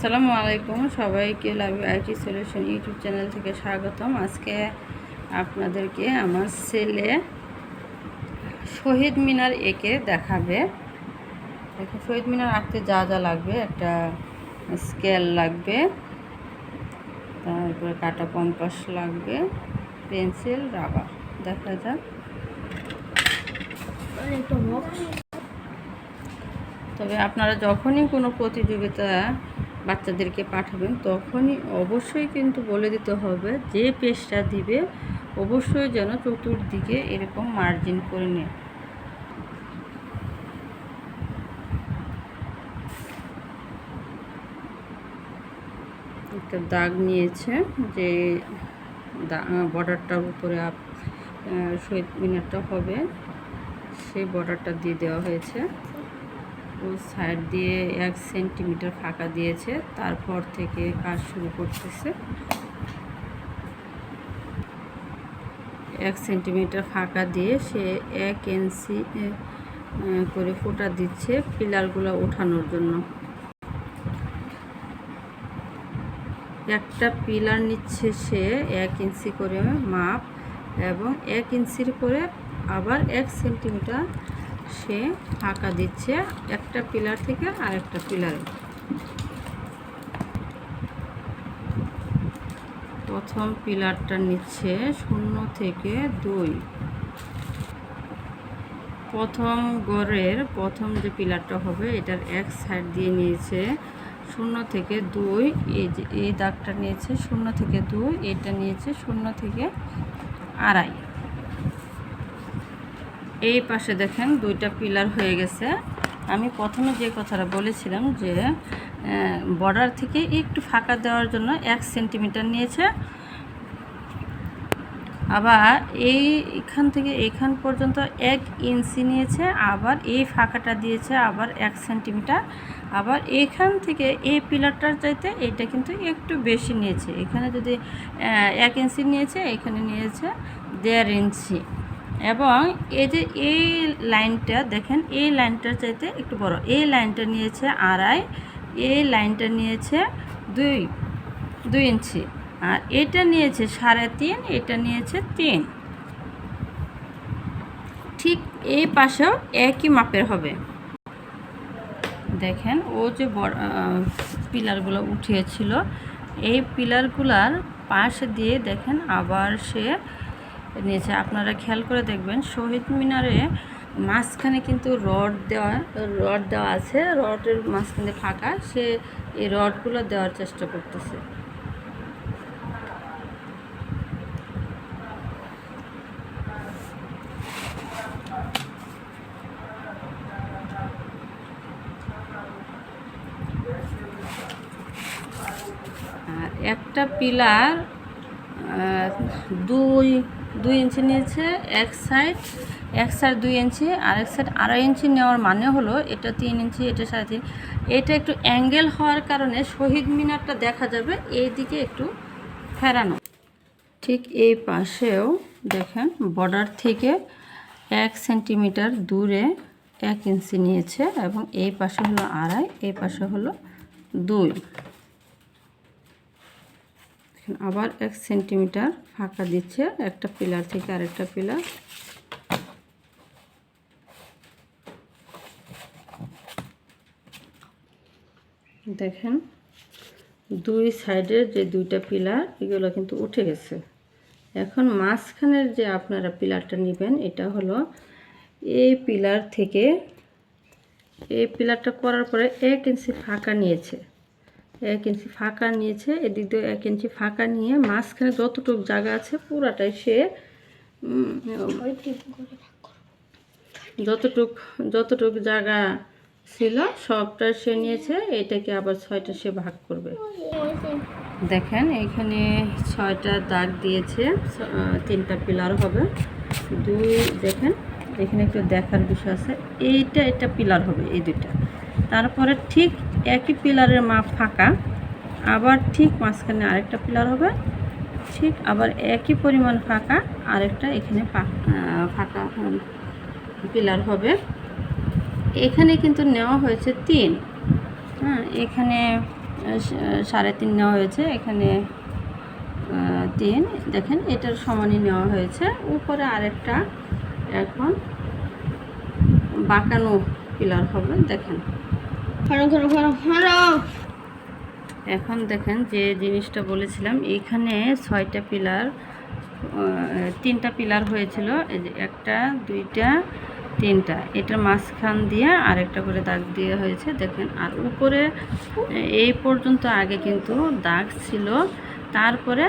আসসালামু আলাইকুম। সবাইকে love IT solution YouTube channel থেকে স্বাগতম। আজকে আপনাদেরকে আমার ছেলে শহীদ মিনার এঁকে দেখাবে। দেখো, শহীদ মিনার আঁকতে যা যা লাগবে, একটা স্কেল লাগবে, তারপরে কাটা কম্পাস লাগবে, পেন্সিল, রাবার। দেখা যাক। তবে আপনারা যখনই কোনো প্রতিযোগিতা বাচ্চাদেরকে পাঠাবেন তখনই অবশ্যই কিন্তু বলে দিতে হবে যে পেজটা দিবে, অবশ্যই যেন চতুর্দিকে এরকম মার্জিন করে নেয়। একটা দাগ নিয়েছে যে বর্ডারটার উপরে আপ শহীদ মিনারটা হবে, সেই বর্ডারটা দিয়ে দেওয়া হয়েছে। সাইড দিয়ে এক সেন্টিমিটার ফাঁকা দিয়েছে, তারপর থেকে কাজ শুরু করতেছে। এক সেন্টিমিটার ফাঁকা দিয়ে সে এক ইঞ্চি করে ফোটা দিচ্ছে পিলারগুলো ওঠানোর জন্য। একটা পিলার নিচ্ছে সে এক ইঞ্চি করে মাপ এবং এক ইঞ্চির করে আবার এক সেন্টিমিটার সে ফাঁকা দিচ্ছে একটা পিলার থেকে আরেকটা পিলারে। প্রথম পিলারটা নিচ্ছে শূন্য থেকে দুই। প্রথম গড়ের প্রথম যে পিলারটা হবে, এটার এক সাইড দিয়ে নিয়েছে শূন্য থেকে দুই। এই যে, এই দাগটা নিয়েছে শূন্য থেকে দুই এটা নিয়েছে শূন্য থেকে আড়াই। এই পাশে দেখেন দুইটা পিলার হয়ে গেছে। আমি প্রথমে যে কথাটা বলেছিলাম যে বর্ডার থেকে একটু ফাঁকা দেওয়ার জন্য এক সেন্টিমিটার নিয়েছে। আবার এই এখান থেকে এখান পর্যন্ত এক ইঞ্চি নিয়েছে, আবার এই ফাঁকাটা দিয়েছে, আবার এক সেন্টিমিটার আবার এখান থেকে এই পিলারটার চাইতে এটা কিন্তু একটু বেশি নিয়েছে। এখানে যদি এক ইঞ্চি নিয়েছে, এখানে নিয়েছে দেড় ইঞ্চি। এবং এই যে এই লাইনটা, দেখেন, এই লাইনটার চাইতে একটু বড়। এই লাইনটা নিয়েছে আড়াই, এই লাইনটা নিয়েছে দুই দুই ইঞ্চি। আর এটা নিয়েছে সাড়ে তিন, এটা নিয়েছে তিন। ঠিক এই পাশেও একই মাপের হবে। দেখেন, ও যে বড় পিলারগুলো উঠিয়েছিল, এই পিলারগুলার পাশ দিয়ে দেখেন আবার সে নিয়েছে। আপনারা খেয়াল করে দেখবেন, শহীদ মিনারে মাঝখানে কিন্তু রড দেওয়া রড দেওয়া আছে। রডের মাঝখানে ফাঁকা, সে এই রডগুলো দেওয়ার চেষ্টা করতেছে। আর একটা পিলার দুই দুই ইঞ্চি নিয়েছে, এক সাইড এক সাইড দুই ইঞ্চি আর এক সাইড আড়াই ইঞ্চি নেওয়ার মানে হলো এটা তিন ইঞ্চি, এটা সাড়ে তিন এটা একটু অ্যাঙ্গেল হওয়ার কারণে শহীদ মিনারটা দেখা যাবে, এই দিকে একটু ফেরানো। ঠিক এই পাশেও দেখেন বর্ডার থেকে এক সেন্টিমিটার দূরে এক ইঞ্চি নিয়েছে এবং এই পাশে হলো আড়াই, এই পাশে হলো দুই। আবার এক সেন্টিমিটার ফাঁকা দিচ্ছে একটা পিলার থেকে আরেকটা পিলার। দেখেন, দুই সাইডের যে দুইটা পিলার, এগুলো কিন্তু উঠে গেছে। এখন মাঝখানের যে আপনারা পিলারটা নেবেন, এটা হলো এই পিলার থেকে, এই পিলারটা করার পরে এক ইঞ্চি ফাঁকা নিয়েছে। এক ইঞ্চি ফাঁকা নিয়েছে, এদিক দিয়ে এক ইঞ্চি ফাঁকা নিয়ে মাঝখানে যতটুকু জায়গা আছে পুরাটাই সে যতটুক যতটুক জায়গা ছিল সবটা সে নিয়েছে, এটাকে আবার ছয়টা সে ভাগ করবে। দেখেন, এখানে ছয়টা দাগ দিয়েছে তিনটা পিলার হবে। দুই, দেখেন, এখানে একটু দেখার বিষয় আছে, এইটা এটা পিলার হবে, এই দুইটা। তারপরে ঠিক একই পিলারের মাপ ফাঁকা, আবার ঠিক মাঝখানে আরেকটা পিলার হবে, ঠিক আবার একই পরিমাণ ফাঁকা, আরেকটা এখানে ফাঁকা পিলার হবে। এখানে কিন্তু নেওয়া হয়েছে তিন। হ্যাঁ এখানে সাড়ে তিন নেওয়া হয়েছে, এখানে তিন। দেখেন, এটার সমানই নেওয়া হয়েছে। উপরে আরেকটা, এখন বাঁকানো পিলার হবে, দেখেন। এখন দেখেন যে জিনিসটা বলেছিলাম এখানে ছয়টা পিলার তিনটা পিলার হয়েছিল। একটা, দুইটা, তিনটা। এটার মাঝখান দিয়ে আরেকটা করে দাগ দিয়ে হয়েছে। দেখেন, আর উপরে, এই পর্যন্ত আগে কিন্তু দাগ ছিল। তারপরে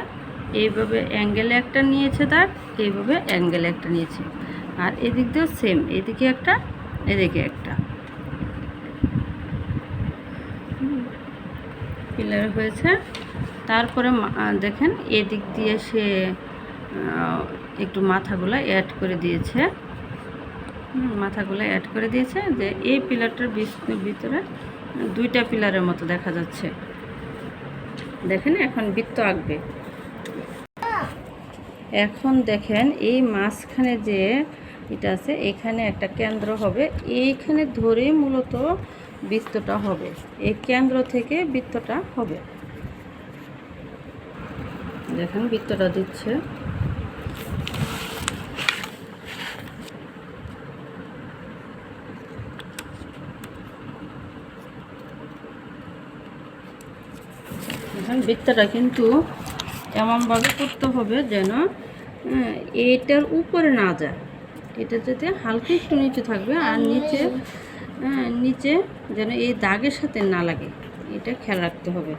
এইভাবে অ্যাঙ্গেলে একটা নিয়েছে দাগ, এইভাবে অ্যাঙ্গেলে একটা নিয়েছে। আর এদিক দিয়েও সেম, এদিকে একটা এদিকে একটা। পিলার হয়েছে। তারপরে দেখেন, এদিক দিয়ে সে একটু মাথাগুলো অ্যাড করে দিয়েছে। মাথাগুলো অ্যাড করে দিয়েছে। যে এই পিলারটার ভিতরে দুইটা পিলারের মতো দেখা যাচ্ছে। দেখেন, এখন বৃত্ত আঁকবে। এখন দেখেন, এই মাঝখানে যে এটা আছে, এখানে একটা কেন্দ্র হবে। এইখানে ধরেই মূলত বৃত্তটা হবে। এই কেন্দ্র থেকে বৃত্তটা হবে। দেখেন, বৃত্তটা দিচ্ছে। এখন বৃত্তটা কিন্তু এমনভাবে করতে হবে যেন এটার উপরে না যায়। এটা যাতে হালকা একটু নিচে থাকবে আর নিচে হ্যাঁ, নিচে যেন এই দাগের সাথে না লাগে। এটা খেয়াল রাখতে হবে।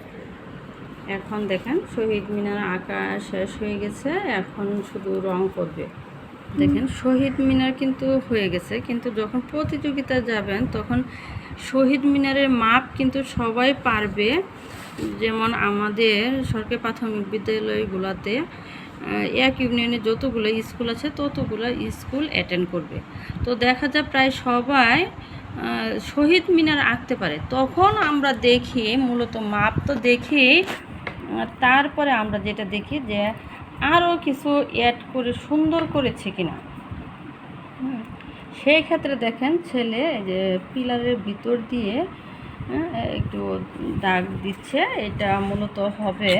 এখন দেখেন শহীদ মিনার আঁকা শেষ হয়ে গেছে এখন শুধু রং করবে দেখেন শহীদ মিনার কিন্তু হয়ে গেছে কিন্তু যখন প্রতিযোগিতা যাবেন তখন শহীদ মিনারের মাপ কিন্তু সবাই পারবে। যেমন আমাদের সরকারি প্রাথমিক বিদ্যালয়গুলোতে এক ইউনিয়নে যতগুলো স্কুল আছে ততগুলো স্কুল অ্যাটেন্ড করবে। তো দেখা যায় প্রায় সবাই শহীদ মিনার আঁকতে পারে। তখন আমরা দেখি মূলত মাপ তো দেখি তারপরে আমরা যেটা দেখি যে আরও কিছু অ্যাড করে সুন্দর করেছে কিনা। সেই ক্ষেত্রে দেখেন ছেলে যে পিলারের ভিতর দিয়ে হ্যাঁ, একটু দাগ দিচ্ছে এটা মূলত হবে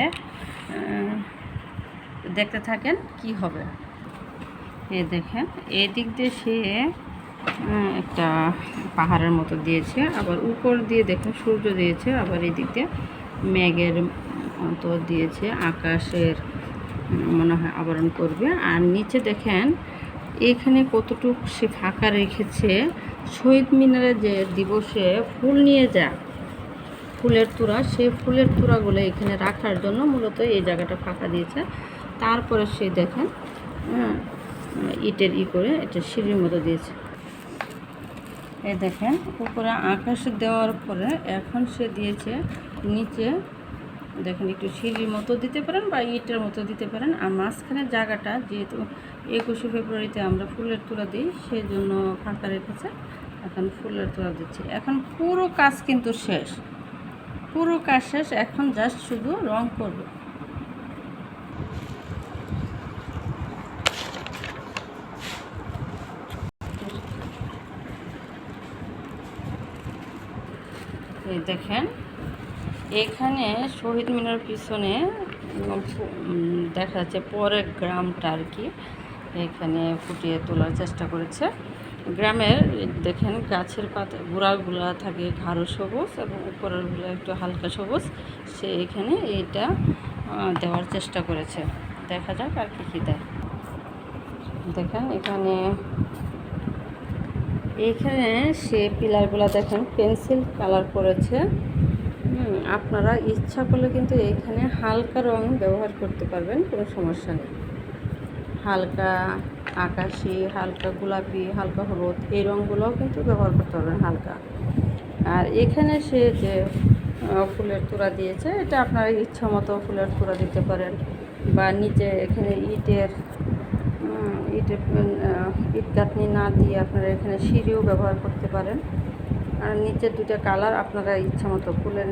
দেখতে থাকেন কি হবে। এ দেখেন এই দিক দিয়ে সে একটা পাহাড়ের মতো দিয়েছে, আবার উপর দিয়ে দেখেন সূর্য দিয়েছে, আবার এই দিক দিয়ে মেঘের মতো দিয়েছে, আকাশের, মনে হয় আবরণ করবে। আর নিচে দেখেন, এখানে কতটুক সে ফাঁকা রেখেছে, শহীদ মিনারে যে দিবসে ফুল নিয়ে যায় ফুলের তুরা সেই ফুলের তুরাগুলো এখানে রাখার জন্য মূলত এই জায়গাটা ফাঁকা দিয়েছে। তারপরে সে দেখেন হ্যাঁ, ইটের ই করে এটা সিঁড়ির মতো দিয়েছে। এ দেখেন উপরে আকাশ দেওয়ার পরে এখন সে দিয়েছে নিচে দেখেন একটু সিঁড়ির মতো দিতে পারেন বা ইটের মতো দিতে পারেন। আর মাঝখানের জায়গাটা যেহেতু একুশে ফেব্রুয়ারিতে আমরা ফুলের তোড়া দিই সেই জন্য ফাঁকা রেখেছে। এখন ফুলের তোড়া দিচ্ছি। এখন পুরো কাজ কিন্তু শেষ। পুরো কাজ শেষ এখন জাস্ট শুধু রং করবে এই দেখেন। এখানে শহীদ মিনার পিছনে দেখা যাচ্ছে পরের গ্রামটা আর কি, এখানে ফুটিয়ে তোলার চেষ্টা করেছে। গ্রামের দেখেন গাছের পাতা, গোড়াগুলো থাকে ঘাড়ো সবুজ এবং উপরেরগুলো একটু হালকা সবুজ। সে এখানে এটা দেওয়ার চেষ্টা করেছে। দেখা যাক আর কি কী দেয়। দেখেন এখানে এখানে সে পিলারগুলো দেখেন, পেন্সিল কালার করেছে। আপনারা ইচ্ছা করলে কিন্তু এখানে হালকা রং ব্যবহার করতে পারবেন, কোনো সমস্যা নেই। হালকা আকাশি, হালকা গোলাপি, হালকা হলুদ, এই রঙগুলোও কিন্তু ব্যবহার করতে পারবেন হালকা। আর এখানে সে যে ফুলের তোড়া দিয়েছে, এটা আপনারা ইচ্ছা মতো ফুলের তোড়া দিতে পারেন। বা নিচে এখানে ইটের ইটের ইট গাঁথনি না দিয়ে আপনারা এখানে সিঁড়িও ব্যবহার করতে পারেন। আর নিচের দুটো কালার আপনারা ইচ্ছা মতো ফুলের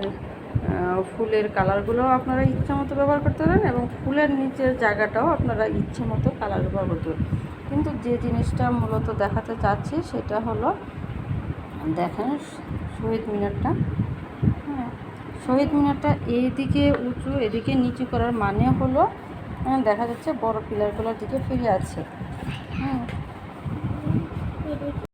ফুলের কালারগুলোও আপনারা ইচ্ছা মতো ব্যবহার করতে পারেন এবং ফুলের নিচের জায়গাটাও আপনারা ইচ্ছে মতো কালার ব্যবহার করতে পারেন। কিন্তু যে জিনিসটা মূলত দেখাতে চাচ্ছি সেটা হলো, দেখেন শহীদ মিনারটা। হ্যাঁ শহীদ মিনারটা এইদিকে উঁচু, এদিকে নিচু করার মানে হলো দেখা যাচ্ছে বড় পিলারগুলোর দিকে ফিরে আছে। হুম